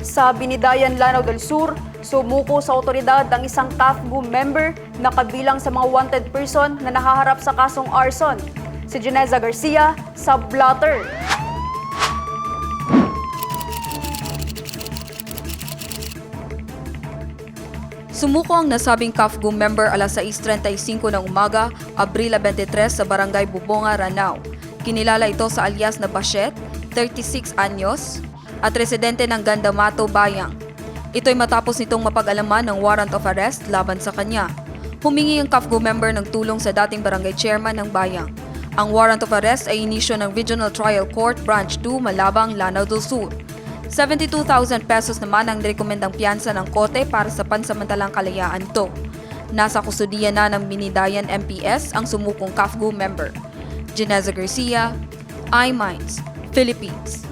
Sa Binidayan, Lanao del Sur, sumuko sa otoridad ang isang CAFGU member na kabilang sa mga wanted person na nahaharap sa kasong arson. Si Geneza Garcia sa Blotter. Sumuko ang nasabing CAFGU member alas 6.35 ng umaga, Abril 23 sa Barangay Bubonga, Ranao. Kinilala ito sa alias na Bashet, 36 anyos, at residente ng Gandamato, Bayang. Ito'y matapos nitong mapag-alaman ng warrant of arrest laban sa kanya. Humingi ang CAFGU member ng tulong sa dating barangay chairman ng Bayang. Ang warrant of arrest ay inisyo ng Regional Trial Court Branch 2, Malabang, Lanao del Sur. 72,000 pesos naman ang rekomendang piyansa ng kote para sa pansamantalang kalayaan ito. Nasa kustudiya na ng Minidayan MPS ang sumukong CAFGU member. Geneza Garcia, iMinds, Philippines.